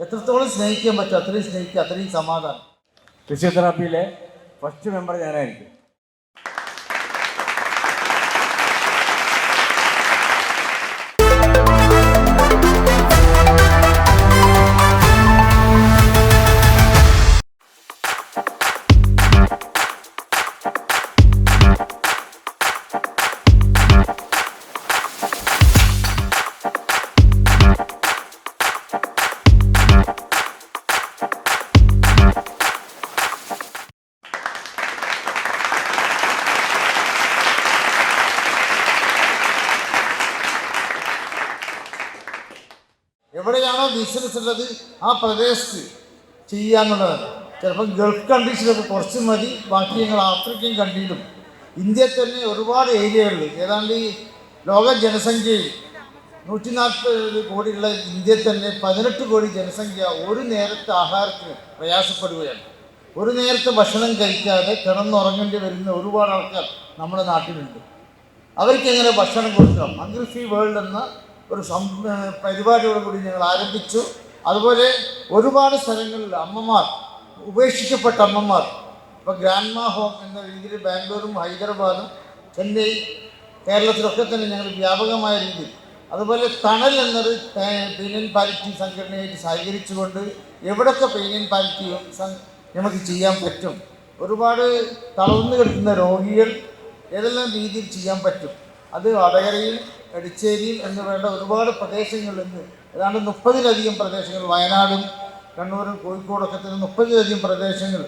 എത്രത്തോളം സ്നേഹിക്കാൻ പറ്റും അത്രയും സ്നേഹിക്കുക അത്രയും സമാധാനം. ഫിസിയോതെറാപ്പിയിലെ ഫസ്റ്റ് മെമ്പർ ഞാനായിരിക്കും. എവിടെയാണോ ബിസിനസ് ഉള്ളത് ആ പ്രദേശത്ത് ചെയ്യാന്നുള്ളതാണ്. ചിലപ്പോൾ ഗൾഫ് കൺട്രീസിലൊക്കെ കുറച്ച് മതി ബാക്കി ഞങ്ങൾ ആഫ്രിക്കൻ കൺട്രിയിലും. ഇന്ത്യയിൽ തന്നെ ഒരുപാട് ഏരിയകളിൽ ഏതാണ്ട് ഈ ലോക ജനസംഖ്യയിൽ നൂറ്റി നാൽപ്പത് കോടിയുള്ള ഇന്ത്യയിൽ തന്നെ പതിനെട്ട് കോടി ജനസംഖ്യ ഒരു നേരത്തെ ആഹാരത്തിന് പ്രയാസപ്പെടുകയാണ്. ഒരു നേരത്തെ ഭക്ഷണം കഴിക്കാതെ കിടന്നുറങ്ങേണ്ടി വരുന്ന ഒരുപാട് ആൾക്കാർ നമ്മുടെ നാട്ടിലുണ്ട്. അവർക്ക് എങ്ങനെ ഭക്ഷണം കൊടുക്കാം? അങ്കിൾ ഫ്രീ വേൾഡ് എന്ന ഒരു സം ഏഹ് പരിപാടിയോട് കൂടി ഞങ്ങൾ ആരംഭിച്ചു. അതുപോലെ ഒരുപാട് സ്ഥലങ്ങളിൽ അമ്മമാർ ഉപേക്ഷിക്കപ്പെട്ട അമ്മമാർ ഇപ്പോൾ ഗ്രാൻഡ്മാ ഹോം എന്ന രീതിയിൽ ബാംഗ്ലൂരും ഹൈദരാബാദും ചെന്നൈ കേരളത്തിലൊക്കെ തന്നെ ഞങ്ങൾ വ്യാപകമായ രീതിയിൽ അതുപോലെ തണൽ എന്നൊരു പെയിൻ പാലിറ്റി സംഘടനയായിട്ട് സഹകരിച്ചുകൊണ്ട് എവിടൊക്കെ പെയിൻ പാലിറ്റി നമുക്ക് ചെയ്യാൻ പറ്റും. ഒരുപാട് തളർന്നു കിടക്കുന്ന രോഗികൾ ഏതെല്ലാം രീതിയിൽ ചെയ്യാൻ പറ്റും? അത് വടകരയിൽ എടിച്ചേരിയിൽ എന്ന് വേണ്ട ഒരുപാട് പ്രദേശങ്ങളിൽ നിന്ന് ഏതാണ്ട് മുപ്പതിലധികം പ്രദേശങ്ങൾ വയനാടും കണ്ണൂരും കോഴിക്കോടൊക്കെ തന്നെ മുപ്പതിലധികം പ്രദേശങ്ങൾ.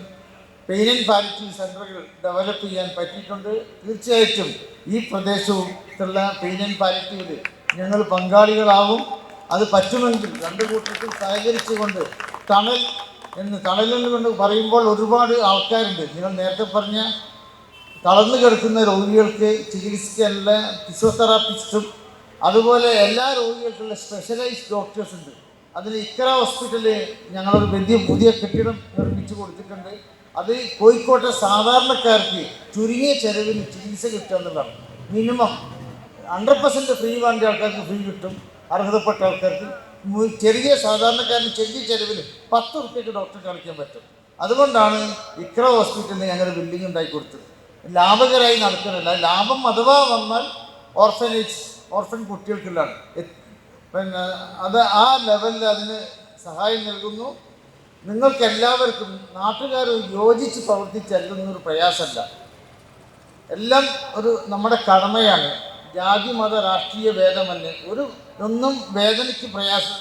പെയിൻ ആൻഡ് പാലിറ്റീവ് സെന്ററുകൾ ഡെവലപ്പ് ചെയ്യാൻ പറ്റിയിട്ടുണ്ട്. തീർച്ചയായിട്ടും ഈ പ്രദേശത്തുള്ള പെയിൻ ആൻഡ് പാലിറ്റീവിൽ ഞങ്ങൾ പങ്കാളികളാവും. അത് പറ്റുമെങ്കിൽ രണ്ട് കൂട്ടർക്കും സഹകരിച്ചുകൊണ്ട് തണൽ എന്ന് തണലെന്ന് കൊണ്ട് പറയുമ്പോൾ ഒരുപാട് ആൾക്കാരുണ്ട്. നിങ്ങൾ നേരത്തെ പറഞ്ഞ തളർന്നു കിടക്കുന്ന രോഗികൾക്ക് ചികിത്സിക്കാനുള്ള ഫിസിയോതെറാപ്പിസ്റ്റും അതുപോലെ എല്ലാ രോഗികൾക്കുള്ള സ്പെഷ്യലൈസ്ഡ് ഡോക്ടേഴ്സ് ഉണ്ട്. അതിന് ഇക്കര ഹോസ്പിറ്റലിൽ ഞങ്ങളൊരു വലിയ പുതിയ കെട്ടിടം നിർമ്മിച്ചു കൊടുത്തിട്ടുണ്ട്. അത് കോഴിക്കോട്ടെ സാധാരണക്കാർക്ക് ചുരുങ്ങിയ ചെലവിൽ ചികിത്സ കിട്ടുക എന്നുള്ളതാണ്. മിനിമം ഹൺഡ്രഡ് പെർസെന്റ് ഫ്രീ വേണ്ട ആൾക്കാർക്ക് ഫ്രീ കിട്ടും. അർഹതപ്പെട്ട ആൾക്കാർക്ക് ചെറിയ സാധാരണക്കാരന് ചെറിയ ചെലവിൽ പത്ത് റുപ്യക്ക് ഡോക്ടറെ കാണിക്കാൻ പറ്റും. അതുകൊണ്ടാണ് ഇക്ര ഹോസ്പിറ്റലിന് ഞങ്ങൾ ബിൽഡിംഗ് ഉണ്ടാക്കി കൊടുത്തത്. ലാഭകരമായി നടക്കുന്നില്ല. ലാഭം അഥവാ വന്നാൽ ഓർഫനേജ് ഓർഫൻ കുട്ടികൾക്കുള്ളതാണ് പിന്നെ അത് ആ ലെവലിൽ അതിന് സഹായം നൽകുന്നു. നിങ്ങൾക്ക് എല്ലാവർക്കും നാട്ടുകാർ യോജിച്ച് പ്രവർത്തിച്ചല്ലെന്നൊരു പ്രയാസമല്ല. എല്ലാം ഒരു നമ്മുടെ കടമയാണ്. ജാതി മത രാഷ്ട്രീയ ഭേദമല്ലേ ഒരു ഒന്നും വേദനയ്ക്ക് പ്രയാസം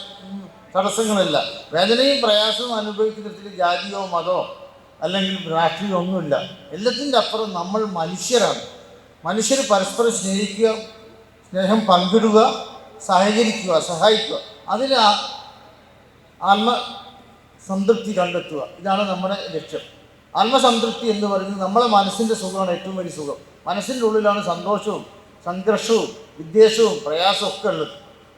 തടസ്സങ്ങളില്ല. വേദനയും പ്രയാസവും അനുഭവിക്കുന്നതിൽ ജാതിയോ മതമോ അല്ലെങ്കിൽ രാഷ്ട്രീയം ഒന്നുമില്ല. എല്ലാത്തിന്റെ അപ്പുറം നമ്മൾ മനുഷ്യരാണ്. മനുഷ്യർ പരസ്പരം സ്നേഹിക്കുക സ്നേഹം പങ്കിടുക സഹകരിക്കുക സഹായിക്കുക. അതിൽ ആത്മസംതൃപ്തി ആത്മ സംതൃപ്തി കണ്ടെത്തുക. ഇതാണ് നമ്മുടെ ലക്ഷ്യം. ആത്മസംതൃപ്തി എന്ന് പറയുന്നത് നമ്മളെ മനസ്സിന്റെ സുഖമാണ് ഏറ്റവും വലിയ സുഖം. മനസ്സിന്റെ ഉള്ളിലാണ് സന്തോഷവും സംഘർഷവും വിദ്വേഷവും പ്രയാസവും ഒക്കെ ഉള്ളത്.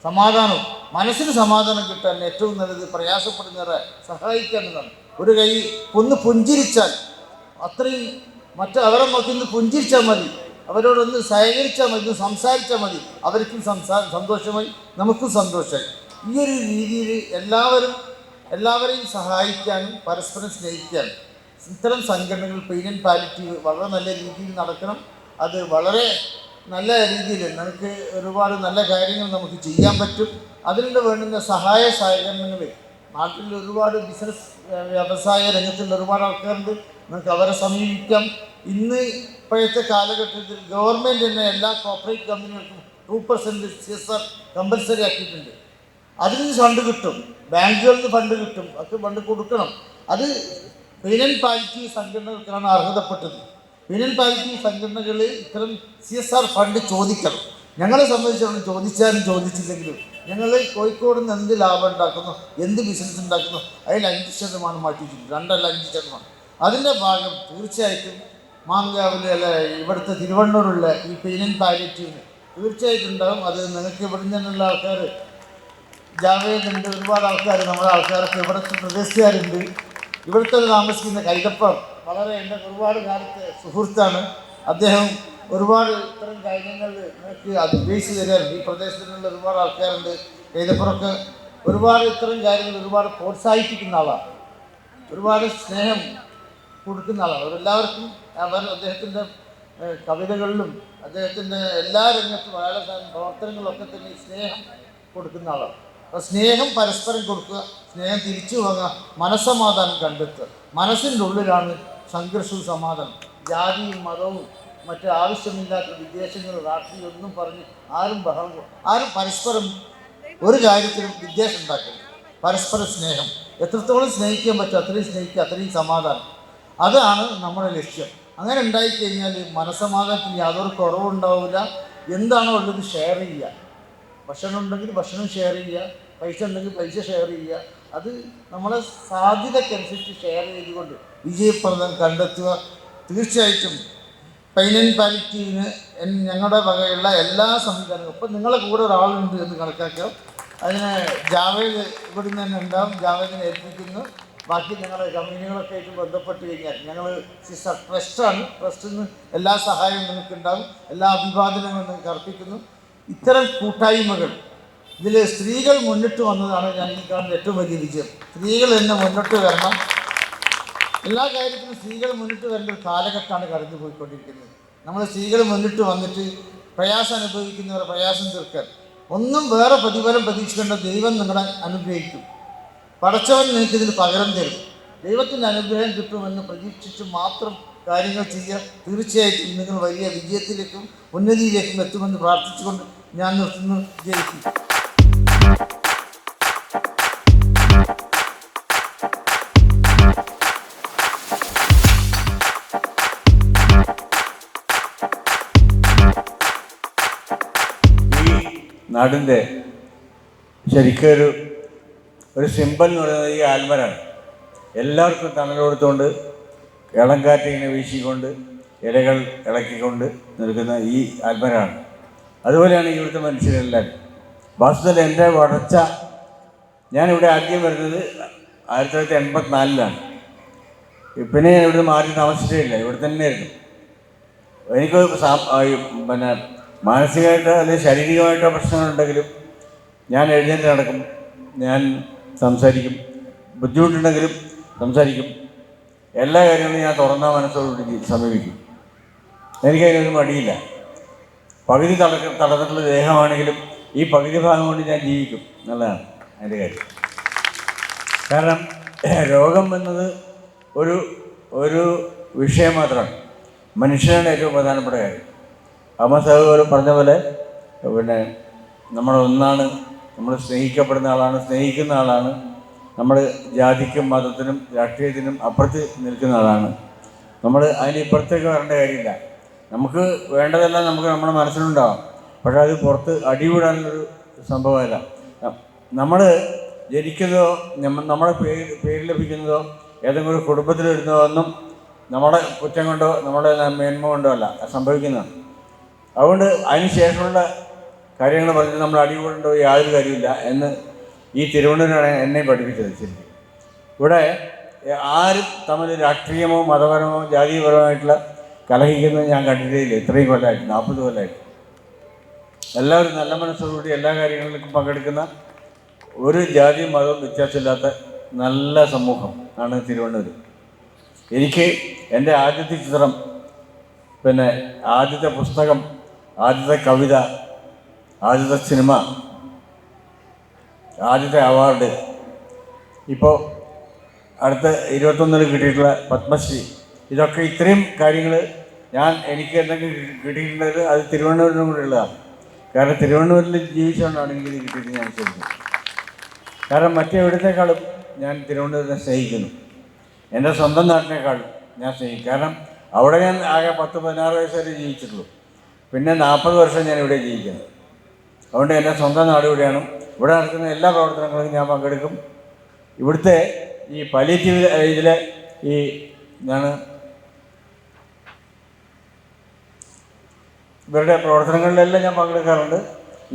സമാധാനവും. മനസ്സിന് സമാധാനം കിട്ടാൻ ഏറ്റവും നല്ലത് പ്രയാസപ്പെടുന്നവരെ സഹായിക്കുക എന്നതാണ്. ഒരു കൈ ഒന്ന് പുഞ്ചിരിച്ചാൽ അത്രയും മറ്റു അവരെ നോക്കി ഒന്ന് പുഞ്ചിരിച്ചാൽ മതി. അവരോടൊന്ന് സഹകരിച്ചാൽ മതി ഒന്ന് സംസാരിച്ചാൽ മതി. അവർക്കും സംസാ സന്തോഷമായി നമുക്കും സന്തോഷമായി. ഈ ഒരു രീതിയിൽ എല്ലാവരും എല്ലാവരെയും സഹായിക്കാനും പരസ്പരം സ്നേഹിക്കാനും ഇത്തരം സംഘടനകൾ പെയിൻ ആൻഡ് വളരെ നല്ല രീതിയിൽ നടക്കണം. അത് വളരെ നല്ല രീതിയിൽ നമുക്ക് ഒരുപാട് നല്ല കാര്യങ്ങൾ നമുക്ക് ചെയ്യാൻ പറ്റും. അതിനുള്ള വേണ്ടുന്ന സഹായ സഹകരണങ്ങൾ നാട്ടിൽ ഒരുപാട് ബിസിനസ് വ്യവസായ രംഗത്തുള്ള ഒരുപാട് ആൾക്കാരുണ്ട്. നമുക്ക് അവരെ സമീപിക്കാം. ഇന്ന് ഇപ്പോഴത്തെ കാലഘട്ടത്തിൽ ഗവൺമെന്റ് തന്നെ എല്ലാ കോർപ്പറേറ്റ് കമ്പനികൾക്കും two percent C S R compulsory ആക്കിയിട്ടുണ്ട്. അതിൽ നിന്ന് ഫണ്ട് കിട്ടും. ബാങ്കുകളിൽ നിന്ന് ഫണ്ട് കിട്ടും. അത് ഫണ്ട് കൊടുക്കണം. അത് പെയിൻ പാലിറ്റി സംഘടനകൾക്കാണ് അർഹതപ്പെട്ടത്. പെയിൻ പാലിറ്റി സംഘടനകൾ ഇത്തരം സി എസ് ആർ ഫണ്ട് ചോദിക്കണം. ഞങ്ങളെ സംബന്ധിച്ചാണ് ചോദിച്ചാലും ചോദിച്ചില്ലെങ്കിലും ഞങ്ങൾ കോഴിക്കോട് നിന്ന് എന്ത് ലാഭം ഉണ്ടാക്കുന്നു? എന്ത് ബിസിനസ് ഉണ്ടാക്കുന്നു? അതിൽ അഞ്ച് ശതമാനം മാറ്റിയിട്ടുണ്ട് രണ്ടല്ല അഞ്ച് ശതമാനം. അതിന്റെ ഭാഗം തീർച്ചയായിട്ടും മാങ്കാവിലെ അല്ല ഇവിടുത്തെ തിരുവണ്ണൂരുള്ള ഈ പെയിൻ പാലിറ്റീവിന് തീർച്ചയായിട്ടും ഉണ്ടാകും അത് നിങ്ങൾക്ക് ഇവിടെ നിന്നുള്ള ആൾക്കാർ ജാവേദുണ്ട് ഒരുപാട് ആൾക്കാർ നമ്മുടെ ആൾക്കാർക്ക് ഇവിടുത്തെ പ്രദേശക്കാരുണ്ട് ഇവിടുത്തെ താമസിക്കുന്ന കൈതപ്പം വളരെ എന്റെ ഒരുപാട് കാലത്തെ സുഹൃത്താണ്. അദ്ദേഹം ഒരുപാട് ഇത്തരം കാര്യങ്ങളിൽ നിങ്ങൾക്ക് ഉപയോഗിച്ച് തരാറുണ്ട് ഈ പ്രദേശത്തിലുള്ള ഒരുപാട് ആൾക്കാരുണ്ട്. കൈതപ്പുറമൊക്കെ ഒരുപാട് ഇത്തരം കാര്യങ്ങൾ ഒരുപാട് പ്രോത്സാഹിപ്പിക്കുന്ന ആളാണ്. ഒരുപാട് സ്നേഹം കൊടുക്കുന്ന ആളാണ്. എല്ലാവർക്കും അവർ അദ്ദേഹത്തിന്റെ കവിതകളിലും അദ്ദേഹത്തിന്റെ എല്ലാ രംഗത്തും അയാളെ പ്രവർത്തനങ്ങളിലൊക്കെ തന്നെ സ്നേഹം കൊടുക്കുന്ന ആളാണ്. അപ്പോൾ സ്നേഹം പരസ്പരം കൊടുക്കുക സ്നേഹം തിരിച്ചു വാങ്ങുക മനസ്സമാധാനം കണ്ടെത്തുക. മനസ്സിന്റെ ഉള്ളിലാണ് സംഘർഷവും സമാധാനം. ജാതിയും മതവും മറ്റ് ആവശ്യമില്ലാത്ത വിദ്വേഷങ്ങളും രാഷ്ട്രീയം ഒന്നും പറഞ്ഞ് ആരും ബഹളം ആരും പരസ്പരം ഒരു കാര്യത്തിലും വിദ്വേഷം ഉണ്ടാക്കരുത് പരസ്പര സ്നേഹം. എത്രത്തോളം സ്നേഹിക്കാൻ പറ്റും അത്രയും സ്നേഹിക്കുക അത്രയും സമാധാനം. അതാണ് നമ്മുടെ ലക്ഷ്യം. അങ്ങനെ ഉണ്ടായിക്കഴിഞ്ഞാൽ മനസ്സമാധാനത്തിന് യാതൊരു കുറവുണ്ടാവില്ല എന്താണോ ഉള്ളത് ഷെയർ ചെയ്യുക. ഭക്ഷണം ഉണ്ടെങ്കിൽ ഭക്ഷണം ഷെയർ ചെയ്യുക. പൈസ ഉണ്ടെങ്കിൽ പൈസ ഷെയർ ചെയ്യുക. അത് നമ്മളെ സാധ്യതയ്ക്കനുസരിച്ച് ഷെയർ ചെയ്തുകൊണ്ട് വിജയപ്രദം കണ്ടെത്തുക. തീർച്ചയായിട്ടും ആൻഡ് പാലിറ്റീവിന് ഞങ്ങളുടെ വകയുള്ള എല്ലാ സംവിധാനങ്ങളും. ഇപ്പം നിങ്ങളെ കൂടെ ഒരാളുണ്ട് എന്ന് കണക്കാക്കാം അതിന് ജാവേദ് ഇവിടുന്ന് തന്നെ ഉണ്ടാവും. ജാവേദിനെ ഏൽപ്പിക്കുന്നു. ബാക്കി ഞങ്ങളുടെ കമ്പനികളൊക്കെ ആയിട്ട് ബന്ധപ്പെട്ട് കഴിഞ്ഞാൽ ഞങ്ങൾ സിസ്റ്റർ ട്രസ്റ്റാണ് ട്രസ്റ്റിൽ നിന്ന് എല്ലാ സഹായവും നിങ്ങൾക്ക് ഉണ്ടാവും എല്ലാ അഭിവാദനങ്ങളും നിങ്ങൾക്ക് അർപ്പിക്കുന്നു. ഇത്തരം കൂട്ടായ്മകൾ ഇതിൽ സ്ത്രീകൾ മുന്നിട്ട് വന്നതാണ് ഞാൻ ഈ കാണുന്ന ഏറ്റവും വലിയ വിജയം. സ്ത്രീകൾ തന്നെ മുന്നോട്ട് വരണം. എല്ലാ കാര്യത്തിലും സ്ത്രീകൾ മുന്നിട്ട് വരേണ്ട ഒരു കാലഘട്ടമാണ് കടന്നു പോയിക്കൊണ്ടിരിക്കുന്നത്. നമ്മൾ സ്ത്രീകൾ മുന്നിട്ട് വന്നിട്ട് പ്രയാസം അനുഭവിക്കുന്നവരെ പ്രയാസം തീർക്കാൻ. ഒന്നും വേറെ പ്രതിഫലം പ്രതീക്ഷിക്കേണ്ട ദൈവം നിങ്ങളെ അനുഗ്രഹിക്കും. പടച്ചവൻ നിങ്ങൾക്ക് ഇതിന് പകരം തരും. ദൈവത്തിന്റെ അനുഗ്രഹം കിട്ടുമെന്ന് പ്രതീക്ഷിച്ച് മാത്രം കാര്യങ്ങൾ ചെയ്യുക തീർച്ചയായിട്ടും നിങ്ങൾ വലിയ വിജയത്തിലേക്കും ഉന്നതിയിലേക്കും എത്തുമെന്ന് പ്രാർത്ഥിച്ചുകൊണ്ട് ഞാൻ നിർത്തുന്നു. ജയിക്കും നാടിന്റെ ശരിക്കൊരു ഒരു സിമ്പൽ എന്ന് പറയുന്നത് ഈ ആൽമരാണ്. എല്ലാവർക്കും തണൽ കൊടുത്തുകൊണ്ട് ഇളം കാറ്റ് ഇങ്ങനെ വീശിക്കൊണ്ട് ഇലകൾ ഇളക്കിക്കൊണ്ട് നിൽക്കുന്ന ഈ ആൽമരാണ്. അതുപോലെയാണ് ഇവിടുത്തെ മനുഷ്യരെല്ലാവരും വാസ്തവത്തിൽ എന്റെ വളർച്ച ഞാനിവിടെ ആദ്യം വരുന്നത് ആയിരത്തി തൊള്ളായിരത്തി എൺപത്തിനാലിലാണ് പിന്നെ ഞാൻ ഇവിടുന്ന് മാറി താമസിച്ചിട്ടില്ല ഇവിടെ തന്നെയായിരുന്നു. എനിക്ക് പിന്നെ മാനസികമായിട്ടോ അല്ലെങ്കിൽ ശാരീരികമായിട്ടോ പ്രശ്നങ്ങളുണ്ടെങ്കിലും ഞാൻ എഴുന്നേറ്റ് നടക്കും ഞാൻ സംസാരിക്കും ബുദ്ധിമുട്ടുണ്ടെങ്കിലും സംസാരിക്കും. എല്ലാ കാര്യങ്ങളും ഞാൻ തുറന്ന മനസ്സോടുകൂടി സമീപിക്കും. എനിക്കതിനൊന്നും മടിയില്ല. പകുതി തളക്ക തളർന്നിട്ടുള്ള ദേഹമാണെങ്കിലും ഈ പകുതി ഭാഗം കൊണ്ട് ഞാൻ ജീവിക്കും എന്നുള്ളതാണ് എന്റെ കാര്യം. കാരണം രോഗം എന്നത് ഒരു ഒരു വിഷയം മാത്രമാണ്. മനുഷ്യനാണ് ഏറ്റവും പ്രധാനപ്പെട്ട കാര്യം. അമ്മസാഹ് പോലെ പറഞ്ഞ പോലെ പിന്നെ നമ്മൾ ഒന്നാണ് നമ്മൾ സ്നേഹിക്കപ്പെടുന്ന ആളാണ് സ്നേഹിക്കുന്ന ആളാണ് നമ്മൾ ജാതിക്കും മതത്തിനും രാഷ്ട്രീയത്തിനും അപ്പുറത്ത് നിൽക്കുന്ന ആളാണ്. നമ്മൾ അതിന് ഇപ്പുറത്തേക്ക് വരേണ്ട കാര്യമില്ല. നമുക്ക് വേണ്ടതെല്ലാം നമുക്ക് നമ്മുടെ മനസ്സിലുണ്ടാവാം. പക്ഷേ അത് പുറത്ത് അടിവിടാനുള്ളൊരു സംഭവമല്ല. നമ്മൾ ജനിക്കുന്നതോ നമ്മ- നമ്മുടെ പേര് പേര് ലഭിക്കുന്നതോ ഏതെങ്കിലും ഒരു കുടുംബത്തിൽ വരുന്നതോ ഒന്നും നമ്മുടെ കുറ്റം കൊണ്ടോ നമ്മുടെ മേന്മ കൊണ്ടോ അല്ല. സംഭവിക്കുന്നതാണ്. അതുകൊണ്ട് അതിന് ശേഷമുള്ള കാര്യങ്ങൾ പറഞ്ഞ് നമ്മൾ അടികൂടേണ്ട യാതൊരു കാര്യമില്ല എന്ന് ഈ തിരുവനന്തപുരമാണ് എന്നെ പഠിപ്പിച്ചത് ശരിക്കും. ഇവിടെ ആരും തമ്മിൽ രാഷ്ട്രീയമോ മതപരമോ ജാതീയപരമായിട്ടുള്ള കലഹിക്കുന്നത് ഞാൻ കണ്ടിട്ടില്ല. ഇത്രയും കൊല്ലമായിട്ട് നാൽപ്പത് കൊല്ലമായിട്ട് എല്ലാവരും നല്ല മനസ്സോടുകൂടി എല്ലാ കാര്യങ്ങളിലും പങ്കെടുക്കുന്ന ഒരു ജാതിയും മതവും വ്യത്യാസമില്ലാത്ത നല്ല സമൂഹം ആണ് തിരുവനന്തപുരം. എനിക്ക് എന്റെ ആദ്യത്തെ ചിത്രം പിന്നെ ആദ്യത്തെ പുസ്തകം ആദ്യത്തെ കവിത ആദ്യത്തെ സിനിമ ആദ്യത്തെ അവാർഡ്. ഇപ്പോൾ അടുത്ത ഇരുപത്തൊന്നിന് കിട്ടിയിട്ടുള്ള പത്മശ്രീ. ഇതൊക്കെ ഇത്രയും കാര്യങ്ങൾ ഞാൻ എനിക്ക് എന്തെങ്കിലും കിട്ടിയിട്ടുള്ളത് അത് തിരുവനന്തപുരം കൂടെ ഉള്ളതാണ്. കാരണം തിരുവനന്തപുരത്തിൽ ജീവിച്ചുകൊണ്ടാണ് എനിക്കിത് കിട്ടിയിട്ട് ഞാൻ ചെയ്യുന്നത്. കാരണം മറ്റെവിടത്തേക്കാളും ഞാൻ തിരുവനന്തപുരത്തെ സ്നേഹിക്കുന്നു. എന്റെ സ്വന്തം നാട്ടിനേക്കാളും ഞാൻ സ്നേഹിക്കും. കാരണം അവിടെ ഞാൻ ആകെ പത്ത് പതിനാറ് വയസ്സ് വരെ ജീവിച്ചിട്ടുള്ളൂ. പിന്നെ നാൽപ്പത് വർഷം ഞാൻ ഇവിടെ ജീവിക്കുന്നത് അതുകൊണ്ട് എന്റെ സ്വന്തം നാട് ഇവിടെയാണ്. ഇവിടെ നടക്കുന്ന എല്ലാ പ്രവർത്തനങ്ങളിലും ഞാൻ പങ്കെടുക്കും. ഇവിടുത്തെ ഈ പലിറ്റീവ് ഇതിലെ ഈ എന്താണ് ഇവരുടെ പ്രവർത്തനങ്ങളിലെല്ലാം ഞാൻ പങ്കെടുക്കാറുണ്ട്.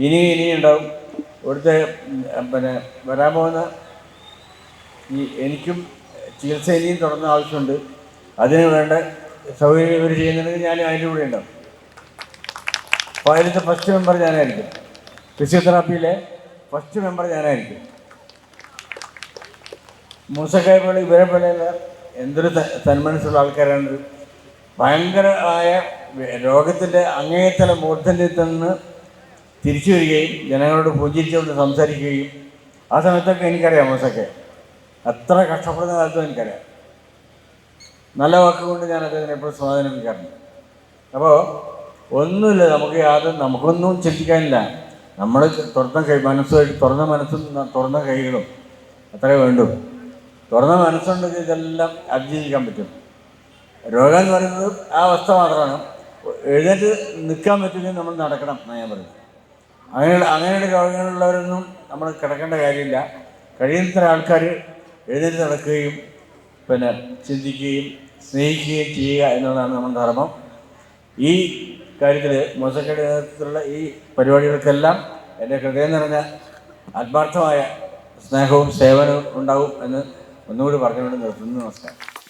ഇനി ഇനിയും ഉണ്ടാവും. ഇവിടുത്തെ പിന്നെ വരാൻ പോകുന്ന ഈ എനിക്കും ചികിത്സ ഇനിയും തുടർന്ന് ആവശ്യമുണ്ട്. അതിന് വേണ്ട സൗകര്യം ഇവർ ചെയ്യുന്നുണ്ടെങ്കിൽ ഞാൻ അതിന്റെ കൂടെ ഉണ്ടാവും. അപ്പോൾ ഫസ്റ്റ് മെമ്പർ ഞാനായിരിക്കും. ഫിസിയോതെറാപ്പിയിലെ ഫസ്റ്റ് മെമ്പർ ഞാനായിരിക്കും. മൂസക്കായ പോലെ ഇവരെ പോലെയുള്ള എന്തൊരു തന്മനസ്സുള്ള ആൾക്കാരാണ്. ഭയങ്കരമായ രോഗത്തിന്റെ അങ്ങേത്തല മൂർദ്ധന്യത്തിൽ നിന്ന് തിരിച്ചു വരികയും ജനങ്ങളോട് പൂജിച്ചുകൊണ്ട് സംസാരിക്കുകയും ആ സമയത്തൊക്കെ എനിക്കറിയാം മൂസക്കെ അത്ര കഷ്ടപ്പെടുന്ന കാലത്തും എനിക്കറിയാം. നല്ല വാക്കുകൊണ്ട് ഞാൻ അദ്ദേഹത്തിനെ എപ്പോഴും സ്വാധീനിക്കാറുണ്ട്. അപ്പോൾ ഒന്നുമില്ല നമുക്ക് യാതൊരു നമുക്കൊന്നും ചിന്തിക്കാനില്ല. നമ്മൾ തുറന്ന കൈ മനസ്സ് തുറന്ന മനസ്സും തുറന്ന കൈകളും അത്രേ വേണ്ടു. തുറന്ന മനസ്സുണ്ടെങ്കിൽ ഇതെല്ലാം അതിജീവിക്കാൻ പറ്റും. രോഗം എന്ന് പറയുന്നത് ആ അവസ്ഥ മാത്രമാണ്. എഴുന്നേറ്റ് നിൽക്കാൻ പറ്റില്ലെങ്കിൽ നമ്മൾ നടക്കണം എന്നാണ് ഞാൻ പറയുന്നത്. അങ്ങനെയുള്ള അങ്ങനെയുള്ള രോഗങ്ങളുള്ളവരൊന്നും നമ്മൾ കിടക്കേണ്ട കാര്യമില്ല. കഴിയുന്നത്ര ആൾക്കാർ എഴുന്നേറ്റ് നടക്കുകയും പിന്നെ ചിന്തിക്കുകയും സ്നേഹിക്കുകയും ചെയ്യുക എന്നുള്ളതാണ് നമ്മുടെ ധർമ്മം. ഈ കാര്യത്തിൽ മോശക്കയുടെ നേതൃത്വത്തിലുള്ള ഈ പരിപാടികൾക്കെല്ലാം എന്റെ ഹൃദയം നിറഞ്ഞ ആത്മാർത്ഥമായ സ്നേഹവും സേവനവും ഉണ്ടാവും എന്ന് ഒന്നുകൂടി പറഞ്ഞുകൊണ്ട് നിർത്തുന്നു. നമസ്കാരം.